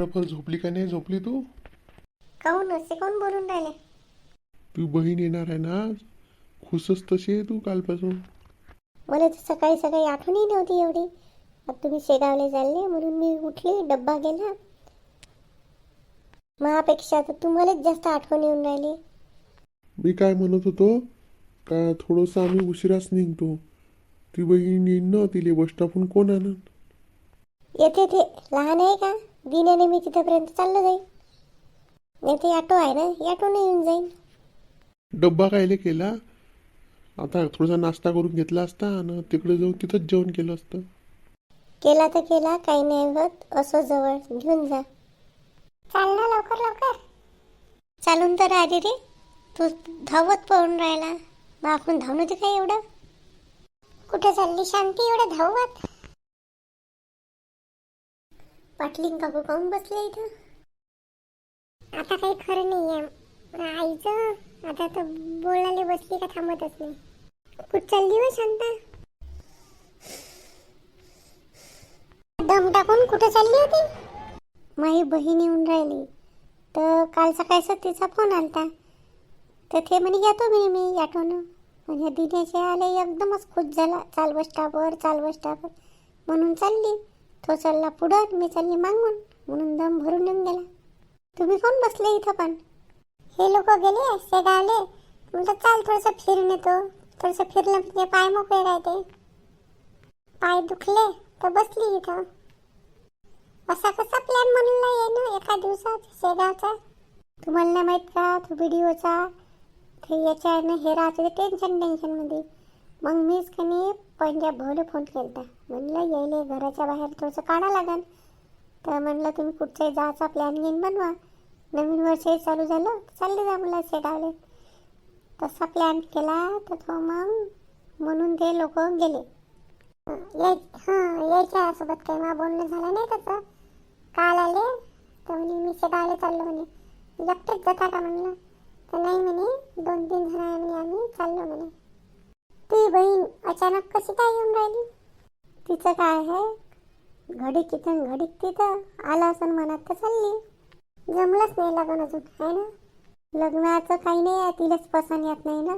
रात्रभर झोपली का नाही? झोपली तू? काहून? असे कोण बोलून राहिले? तू बहीण येणार आहे ना? खुशच तशी आहे तू कालपासून. मला तर सकाळी सकाळी आठवणही नव्हती एवढी. आता तुम्ही शेगावला चालले म्हणून मी उठली डब्बा गेला. मापेक्षा तर तुम्हालाच जास्त आठवण येऊन राहिली. मी काय म्हणत होतो? का थोडंसं आम्ही उशिराच निघतो. ती बहीण येईन ना तिले बस स्टॉपहून कोण आणत येते ते. लहान आहे का? दिनाने मी तिथपर्यंत चाललं जाईल नाही ते ऑटो आहे ना ऑटोने येऊन जाईल डब्बा कायले केला? आता थोडासा नाश्ता करून घेतला असता आणि तिकडे जाऊन तिथंच जेवण केलं असतं. केला तर केला काही नाही होत. असं जवळ घेऊन जा. चाल ना लवकर लवकर. चालून तर आली रे. तू धावत पळून राहिला. मग आपण धावून होते काय एवढं? कुठे चालली शांती? एवढं धावत. पाटलीन काकू काऊन बसले इथं. आता काही खरं नाही आहे आईचं आता तर बोलायला बसली का थांबतच नाही. कुठं चालली व शांता? दम टाकून कुठं चालली होती? माझी बहीण येऊन राहिली. तर काल सकाळचा तिचा फोन आलता. तर ते म्हणे येतो म्हणे मी आठवणं म्हणजे दिनेचे आले एकदमच खुश झाला. चाल बस स्टॉपवर चाल बस स्टॉपवर म्हणून चालली. तो चालला पुढं मी चालली मागून म्हणून दम भरून येऊन गेला. तुम्ही कोण बसले इथं पण? हे लोक गेले शेगावले म्हटलं चाल थोडंसं फिरून येतो. थोडंसं फिरलं म्हणजे पाय मोकळे राहते. पाय दुखले तर बसली इथं. असा कसा प्लॅन म्हणला ये ना एका दिवसात शेगावचा तुम्हाला नाही माहीत का तो व्हिडिओचा? ते याच्यानं हे राहते टेन्शन टेन्शनमध्ये मग मीच कमी पंजाब भाऊला फोन केला म्हणलं यायले घराच्या बाहेर थोडंसं काढा लागेल तर म्हणलं तुम्ही कुठच्याही जायचा प्लॅन घेऊन बनवा. नवीन वर्षही चालू झालं चालले जा मला शेगावले. तसा प्लॅन केला तर तो मग म्हणून ते लोक गेले. हां यायच्या सोबत काही मला बोलणं झालं नाही त्याचं. काल आले तर म्हणे मी शेगावला चाललो म्हणे. एकटेच जाता का म्हणलं? तर नाही म्हणे दोन तीन जण आहे म्हणे आम्ही चाललो म्हणे. ती बहीण अचानक कशी काय येऊन राहिली? तिचं काय आहे? घडी तिथं घडी तिथं. आलं असं मनात तर चालली. जमलंच नाही लग्न अजून आहे ना? लग्नाचं काही नाही आहे तिलाच पसंत येत नाही ना?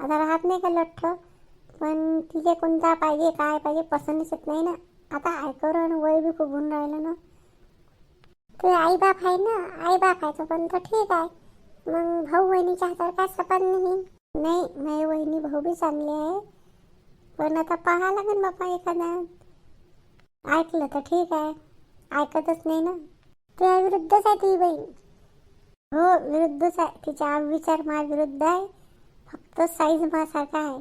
आता राहत नाही का लठ्ठ? पण तिचे कोणता पाहिजे काय पाहिजे पसंतच येत नाही ना? आता ऐकवर वय बी खूप होऊन राहिलं ना? ते आई बाप आहे ना? आई बाप आहे तो पण तर ठीक आहे. मग भाऊ बहिणीच्या हातावर काय सपात नाही? नाही माझी वहिनी भाऊ बी चांगली आहे. पण आता पाहा लागेल बापा एखादा. ऐकलं तर ठीक आहे. ऐकतच नाही ना. तुझ्या विरुद्धच आहे ती बहीण. हो विरुद्धच आहे. तिचा विचार मा विरुद्ध आहे. फक्त साईज मासारखा आहे.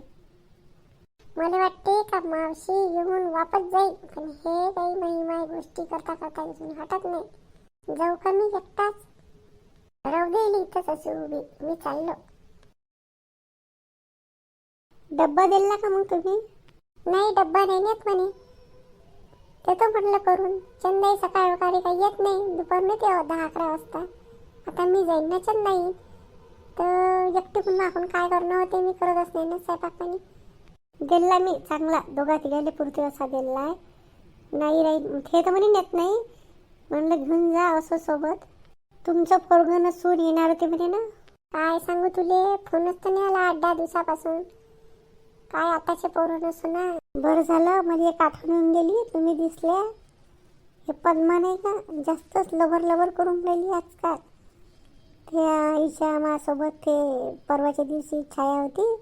मला वाटते का मावशी येऊन वापस जाईल? पण हे काही नाही माझ्या गोष्टी करता करता इथून हटत नाही. जाऊ का मी एकटाच? राहू दे इथंच असू उभी. मी चाललो. डब्बा दिला का मग तुम्ही? नाही डब्बा नाही नेत म्हणे. देतो म्हटलं करून चंदाई सकाळ वकाळी काही येत नाही. दुपारनं ते दहा अकरा वाजता. आता मी जाईन ना चंदाई तर एकटी पुन्हा आपण काय करणं होते मी करत नाही ना स्वयंपाकाने दिला मी चांगला. दोघा तिघाले पुरते असा दिला आहे. नाही राहील हे तर म्हणे नेत नाही. म्हणलं घेऊन जा असं सोबत. तुमचं पोरगं नसून येणार होते म्हणे ना? काय सांगू तुले? फोनच तर नाही आला आठ दहा दिवसापासून. काय आताचे पोरं सुना बरं झालं मला एक आठवण येऊन गेली. तुम्ही दिसल्या हे पद्मा नाही का? जास्तच लवर लवर करून राहिली आजकाल. ते आईच्या माझ्यासोबत ते परवाच्या दिवशी छाया होती.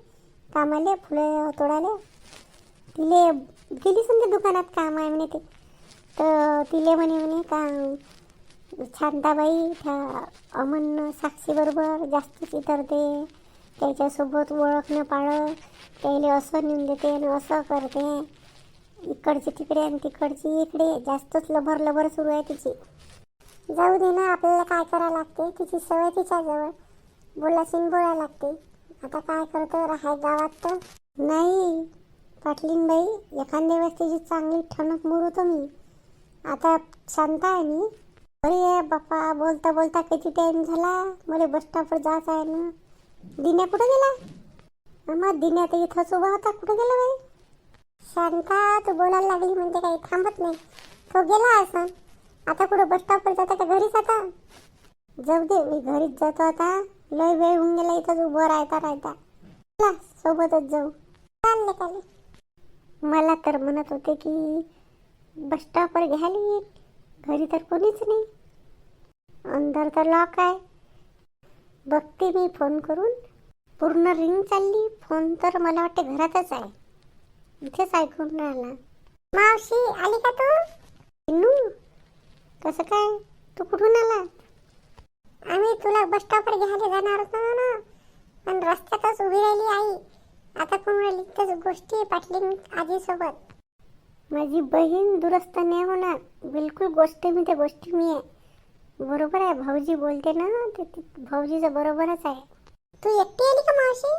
कामाले फुलं तोडाले. तिले गेली समजा दुकानात काम आहे म्हणे ते. तर तिले म्हणे म्हणे का शांताबाई त्या अमन साक्षीबरोबर जास्त चितरते त्याच्यासोबत ओळखणं पाळं त्याले असं नेऊन देते आणि असं करते. इकडची तिकडे आणि तिकडची इकडे. जास्तच लबर लबर सुरू आहे तिची. जाऊ दे ना आपल्याला काय करावं लागते? तिची सवय तिच्याजवळ बोलाशीन बोलायला लागते. आता काय करतो? राहाय गावात तर? नाही. पाटलीनबाई एखाद्या वेळेस तिची चांगली ठणक मोडतो मी. आता शांत आहे मी. अरे बाप्पा बोलता बोलता किती टाईम झाला? मला बस स्टॉपवर जायचं आहे ना. दिन्या कुठं गेला? मग दिन्या तर इथंच उभा होता. कुठं गेला बाई? शांता तू बोलायला लागली म्हणजे काही थांबत नाही. तो गेला असं आता कुठं बस स्टॉपवर जाता का घरीच आता? जाऊ दे मी घरीच जातो आता. लय वेळ होऊन गेला इथंच उभं राहता राहता. चला सोबतच जाऊ. चालले चालले. मला तर म्हणत होते की बस स्टॉपवर घ्याली घरी तर कोणीच नाही. अंदर तर लॉक आहे. बघते मी फोन करून. पूर्ण रिंग चालली. फोन तर मला वाटते घरातच आहे. इथेच ऐकून राहिला. मावशी आली का तू? इन्नू कसं काय? तू कुठून आला आम्ही तुला बस स्टॉपवर घ्यायला जाणार होतो ना पण रस्त्यातच उभी राहिली आई. आता कोण राहिली त्याच गोष्टी पाटली आजीसोबत. माझी बहीण दुरुस्त नाही होणार. बिलकुल गोष्ट मी त्या गोष्टी मी आहे. बरोबर आहे. भाऊजी बोलते ना ते भाऊजीचं बरोबरच आहे. तू एकटी आली का मावशी?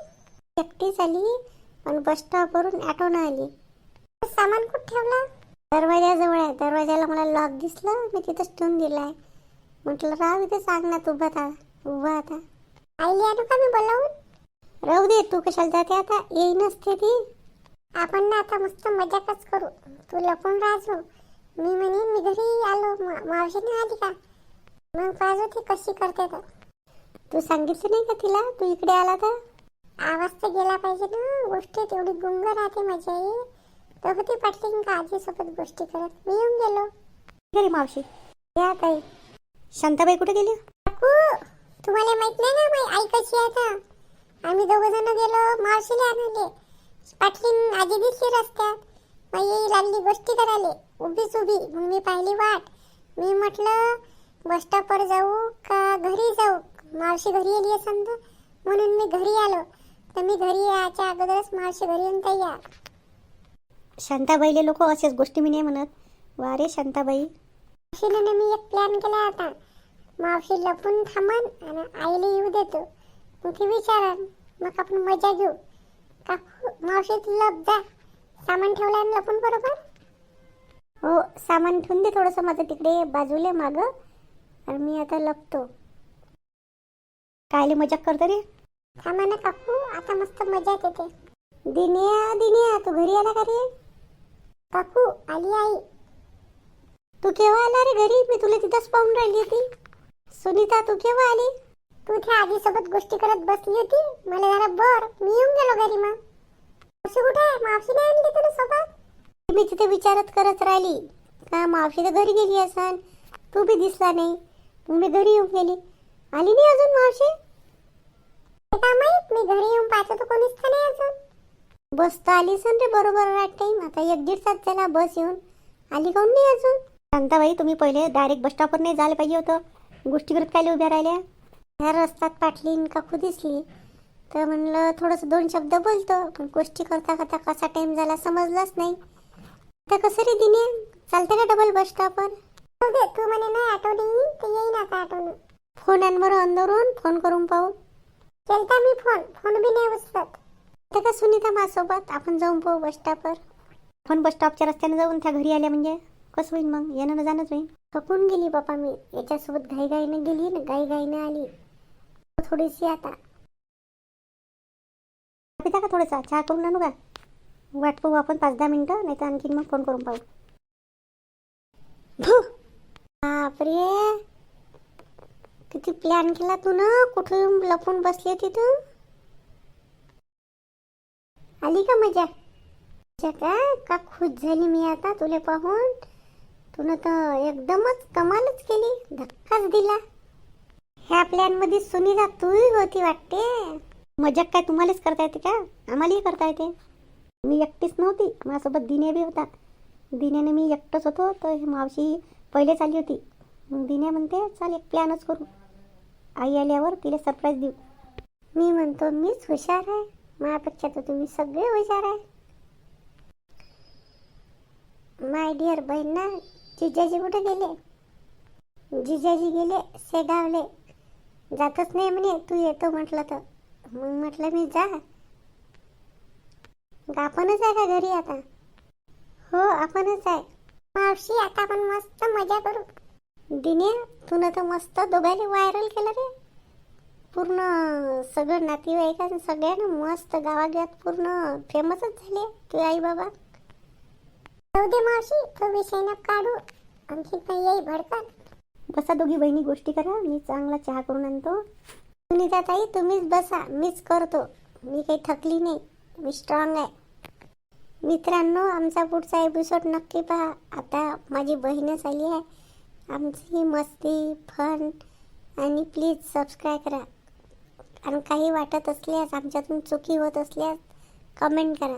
एकटीच आली पण बस स्टॉपवरून ॲटोनं आली. सामान कुठं ठेवलं? दरवाजाजवळ आहे. दरवाजाला मला लॉक दिसलं. मी तिथंच ठेवून दिला आहे म्हटलं राहू इथे सांग ना तू आता उभा आता. आईली आणू का मी बोलावून? राहू दे तू कशाला जाते आता? येई नसते ती. आपण ना आता मस्त मजाकच करू. तू लपून राहायचो मी म्हणेन मी घरी आलो. मा- मावशीने आली का? मग पाहिजे ती कशी करते तर तू सांगितलं नाही का तिला? तू इकडे आला तर? आवाज तर गेला पाहिजे ना. गोष्टी तेवढी गुंग राहते माझी आई. तर होती पाटली का आजीसोबत गोष्टी करत. मी येऊन गेलो. घरी मावशी? या ताई. शांताबाई कुठे गेली? काकू तुम्हाला माहीत नाही ना माझी आई कशी आहे आता? आम्ही दोघ जण गेलो मावशीला आणले. पाटलीन आजी दिसली रस्त्यात. माझी आई लागली गोष्टी करायला. उभीच उभी. मग मी पाहिली वाट. मी म्हटलं बस स्टॉपवर जाऊ का घरी जाऊ? मावशी घरी आली असेल तर म्हणून मी घरी आलो. तर मी घरी यायच्या अगोदरच मावशी घरी येऊन तयार शांताबाईले लोक असेच गोष्टी मी नाही म्हणत. वा रे शांताबाई. मावशीने मी एक प्लॅन केला आता मावशी लपून थांबन आणि आईला येऊ देतो मग ती विचारन मग आपण मजा घेऊ. काकू मावशी लप जा. सामान ठेवलं आणि लपून बरोबर? हो सामान ठेवून दे थोडंसं. माझं तिकडे बाजूले माग. आणि मी आता लपतो. कायले मजाक करतो रे? थांबा ना काकू आता मस्त मजा येते दिन्या दिन्या तू घरी आला का रे? काकू आली आई. तू केव्हा आला रे घरी? मी तुला तिथंच पाहून राहिली होती. सुनीता तू केव्हा आली? तू त्या आजीसोबत गोष्टी करत बसली होती. मला जरा बर. मी येऊन गेलो घरी मग. मावशी कुठे आहे? मावशी नाही आणली तुला सोबत? मी तिथे विचारत करत राहिली. का मावशी तर घरी गेली असन? तू बी दिसला नाही. मी घरी येऊन गेली. आली नाही अजून मावशी? काय माहीत मी घरी येऊन पाहतो तर कोणीच तर नाही अजून. बस तर आली सन रे बरोबर राईट टाईम आता एक दीड तास झाला बस येऊन. आली काऊन नाही अजून? शांताबाई तुम्ही पहिले डायरेक्ट बस स्टॉपवर नाही जायला पाहिजे होतं. गोष्टीकृत काय उभ्या राहिल्या? ह्या रस्त्यात का काकू दिसली. तर म्हणलं थोडंसं दोन शब्द बोलतो पण गोष्टी करता करता कसा टाईम झाला समजलाच नाही. तर कसं रे दिने? चालते का डबल बस स्टॉपवर तू म्हणे नाही आठवली येईन तर येईन आता ऑटोनं फोन अंदरून फोन करून पाहू. केलता मी फोन फोन बी नाही उचलत. तर का सुनीता माझ्यासोबत आपण जाऊन पाहू बस स्टॉपवर आपण बस स्टॉपच्या रस्त्याने जाऊन त्या घरी आल्या म्हणजे? कसं होईल मग? येणं न जाणंच होईल. थकून गेली बापा मी. याच्यासोबत घाईघाईनं गेली ना घाईघाईनं आली. थोडीशी आता. पिता का थोडासा? चहा करून आणू का? वाट पाहू आपण पाच दहा मिनटं नाही तर आणखीन मग फोन करून पाहू. बापरे. किती प्लॅन केला तू ना? कुठे लपून बसली तिथं? आली का मजा? मजा का? का खुश झाली मी आता तुला पाहून? तुला तर एकदमच कमालच केली. धक्काच दिला. ह्या प्लॅनमध्ये सुनीता तूही होती वाटते. मजा काय तुम्हालाच करता येते का? आम्हालाही करता येते. मी एकटीच नव्हती. माझ्यासोबत दिने बी होता दिन्याने मी एकटंच होतो. तर मावशी पहिले चालली होती. मग दिन्या म्हणते चाल एक प्लॅनच करू. आई आल्यावर तिला सरप्राईज देऊ. मी म्हणतो मीच हुशार आहे. माझ्यापेक्षा तर तुम्ही सगळे हुशार आहे. माय डिअर बहीण ना जिजाजी कुठे गेले? जिजाजी गेले शेगावले. जातच नाही म्हणे तू येतो म्हटलं तर. मग म्हटलं मी जा. आपणच आहे का घरी आता? हो आपणच आहे. मावशी आता आपण मस्त मजा करू. दिने तुनं तर मस्त दोघांनी व्हायरल केलं रे. पूर्ण सगळं नातेवाईकांना सगळ्यांना मस्त गावागावात पूर्ण फेमसच झाले तुझे आई बाबा जाऊ दे मावशी तो विषय न काढू. आणखी नाही येई भडकत बसा दोघी बहिणी गोष्टी करा मी चांगला चहा करून आणतो. सुनीता ताई तुम्हीच बसा मीच करतो. मी काही थकली नाही मी स्ट्रॉंग आहे. मित्रांनो आमचा पुढचा एपिसोड नक्की पहा. आता माझी बहीणच आली आहे. आमची मस्ती फन आणि प्लीज सबस्क्राईब करा. आणि काही वाटत असल्यास आमच्यातून चुकी होत असल्यास कमेंट करा.